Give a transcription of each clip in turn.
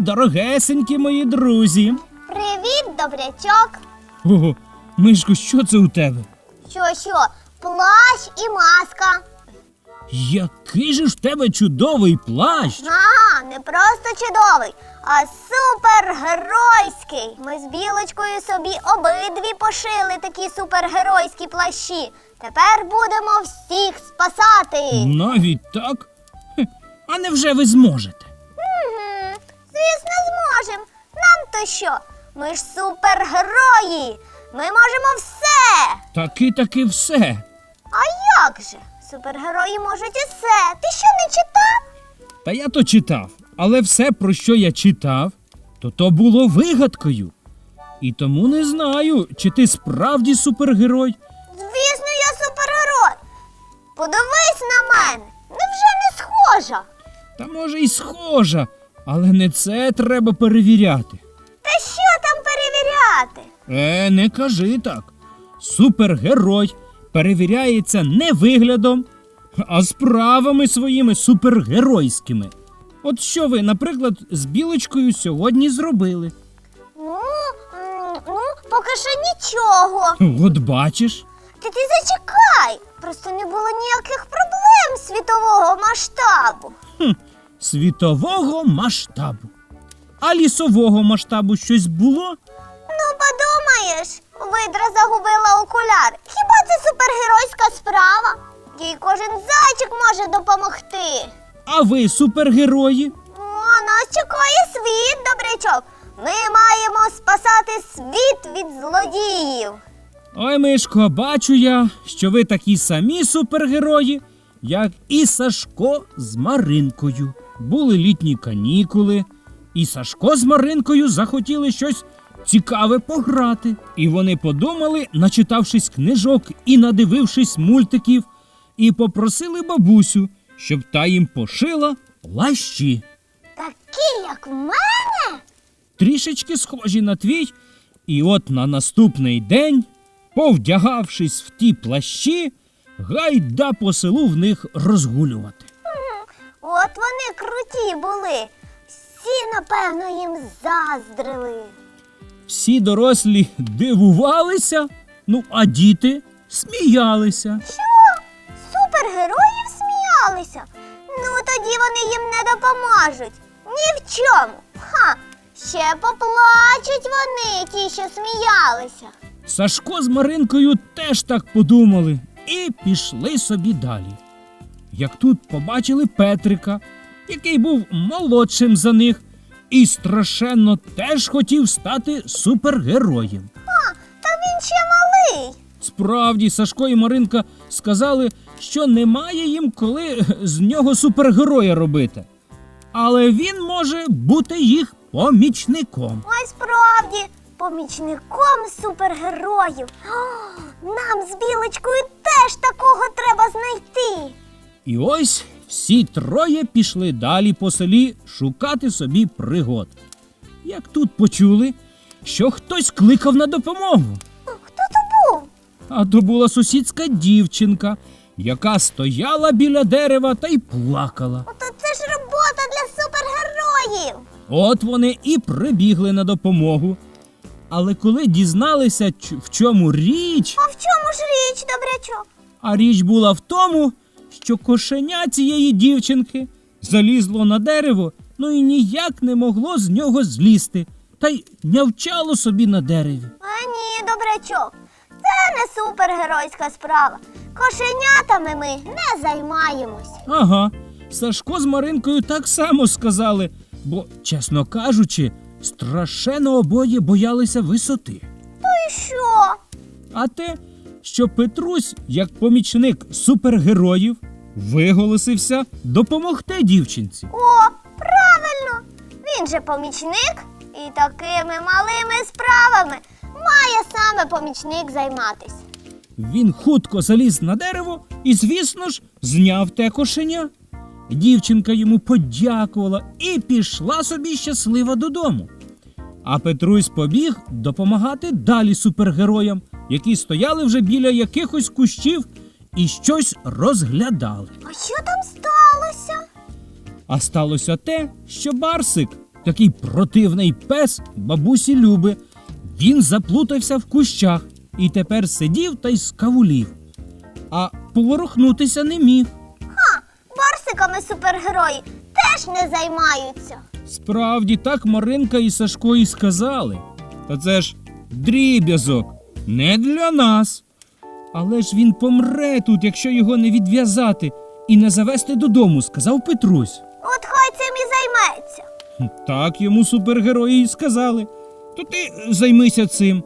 Дорогесенькі мої друзі. Привіт, добрячок. Ого, Мишко, що це у тебе? Що, що, плащ і маска. Який же ж в тебе чудовий плащ! А, не просто чудовий, а супергеройський. Ми з білочкою собі обидві пошили такі супергеройські плащі. Тепер будемо всіх спасати. Навіть так? А невже ви зможете? Звісно, зможемо. Нам то що? Ми ж супергерої. Ми можемо все. Таки таки все. А як же? Супергерої можуть усе. Ти що не читав? Та я то читав, але все, про що я читав, то то було вигадкою. І тому не знаю, чи ти справді супергерой. Звісно, я супергерой. Подивись на мене. Невже не схожа? Та може й схожа, але не це треба перевіряти. Та що там перевіряти? Е, не кажи так. Супергерой перевіряється не виглядом, а справами своїми супергеройськими. От що ви, наприклад, з білочкою сьогодні зробили? Ну, м, ну, поки що нічого. От бачиш, Ти ти зачекай. Просто не було ніяких проблем світового масштабу. хм, світового масштабу. А лісового масштабу щось було? Ну, подумаєш, видра загубила окуляр. Хіба це супергеройська справа? Їй кожен зайчик може допомогти. А ви супергерої? О, нас чекає світ, добрячок. Ми маємо спасати світ від злодіїв. Ой, Мишко, бачу я, що ви такі самі супергерої, як і Сашко з Маринкою. Були літні канікули, і Сашко з Маринкою захотіли щось цікаве пограти. І вони подумали, начитавшись книжок і надивившись мультиків, і попросили бабусю, щоб та їм пошила плащі. Такі, як в мене. трішечки схожі на твій. І от на наступний день, повдягавшись в ті плащі, гайда по селу в них розгулювати. От вони круті були. Всі, напевно, їм заздрили. Всі дорослі дивувалися, ну а діти сміялися. Що? Супергероїв сміялися? Ну тоді вони їм не допоможуть. Ні в чому. Ха! Ще поплачуть вони, ті, що сміялися. Сашко з Маринкою теж так подумали і пішли собі далі. Як тут побачили Петрика, який був молодшим за них, і страшенно теж хотів стати супергероєм. А, та він ще малий. Справді, Сашко і Маринка сказали, що немає їм коли з нього супергероя робити. Але він може бути їх помічником. Ой, справді, помічником супергероїв. О, нам з білочкою теж такого треба знайти. І ось всі троє пішли далі по селі шукати собі пригод. Як тут почули, що хтось кликав на допомогу. Хто то був? А то була сусідська дівчинка, яка стояла біля дерева та й плакала. Ото це ж робота для супергероїв. От вони і прибігли на допомогу. Але коли дізналися, в чому річ, А в чому ж річ, добрячок? а річ була в тому, що кошеня цієї дівчинки залізло на дерево, ну і ніяк не могло з нього злізти, та й нявчало собі на дереві. А ні, добрячок. Це не супергеройська справа. Кошенятами ми не займаємось. Ага, Сашко з Маринкою так само сказали, бо, чесно кажучи, страшенно обоє боялися висоти. То й що? А те, що Петрусь, як помічник супергероїв, виголосився допомогти дівчинці. О, правильно! Він же помічник, і такими малими справами має саме помічник займатися. Він хутко заліз на дерево і, звісно ж, зняв те кошеня. Дівчинка йому подякувала і пішла собі щаслива додому. А Петрусь побіг допомагати далі супергероям, які стояли вже біля якихось кущів і щось розглядали. А що там сталося? А сталося те, що Барсик такий противний пес бабусі Люби. Він заплутався в кущах і тепер сидів та й скавулів, а поворухнутися не міг. Ха, барсиками супергерої теж не займаються. Справді так Маринка і Сашко і сказали. Та це ж дріб'язок, не для нас. Але ж він помре тут, якщо його не відв'язати і не завести додому, сказав Петрусь. От хай цим і займеться. Так йому супергерої й сказали. То ти займися цим.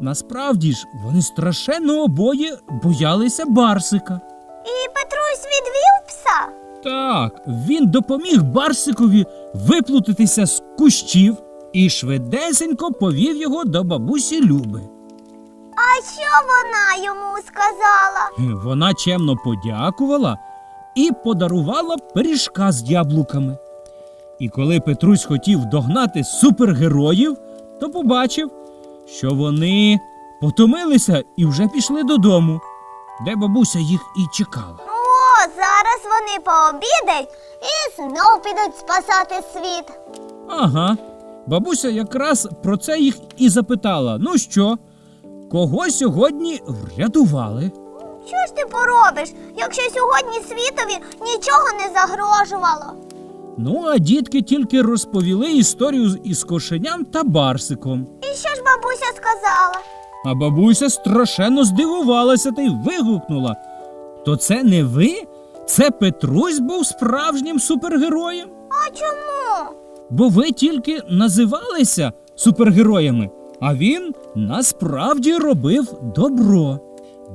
Насправді ж, вони страшенно обоє боялися Барсика. І Петрусь відвів пса. Так, він допоміг Барсикові виплутатися з кущів і швидесенько повів його до бабусі Люби. А що вона йому сказала? Вона чемно подякувала і подарувала пиріжка з яблуками. І коли Петрусь хотів догнати супергероїв, то побачив, що вони потомилися і вже пішли додому, де бабуся їх і чекала. О, зараз вони пообідають і знов підуть спасати світ. Ага. Бабуся якраз про це їх і запитала: ну що, кого сьогодні врятували? Що ж ти поробиш, якщо сьогодні світові нічого не загрожувало? Ну, а дітки тільки розповіли історію із кошеням та барсиком. І що ж бабуся сказала? А бабуся страшенно здивувалася та й вигукнула. То це не ви? Це Петрусь був справжнім супергероєм? А чому? Бо ви тільки називалися супергероями, а він насправді робив добро.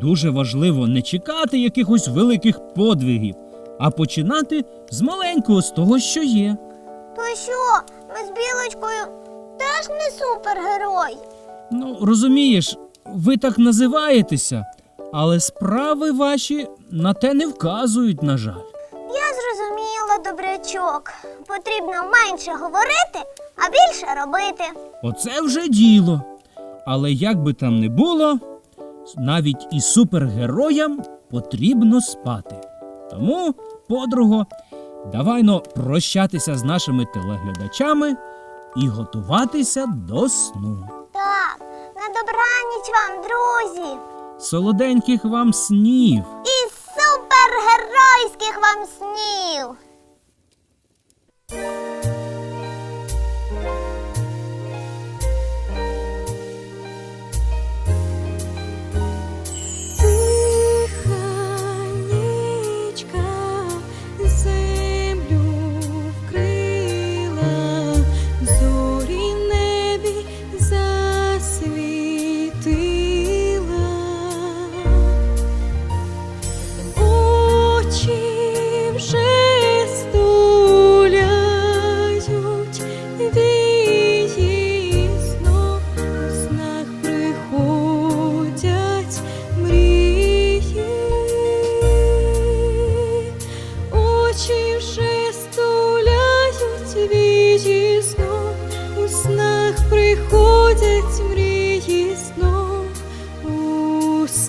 Дуже важливо не чекати якихось великих подвигів, а починати з маленького, з того, що є. То що, ми з білочкою теж не супергерої? Ну, розумієш, ви так називаєтеся, але справи ваші на те не вказують, на жаль. Я зрозуміла, добрячок. Потрібно менше говорити, а більше робити. Оце вже діло. Але як би там не було, навіть і супергероям потрібно спати. Тому, подруго, давайно прощатися з нашими телеглядачами і готуватися до сну. Так, на добраніч вам, друзі! Солоденьких вам снів! І супергеройських вам снів!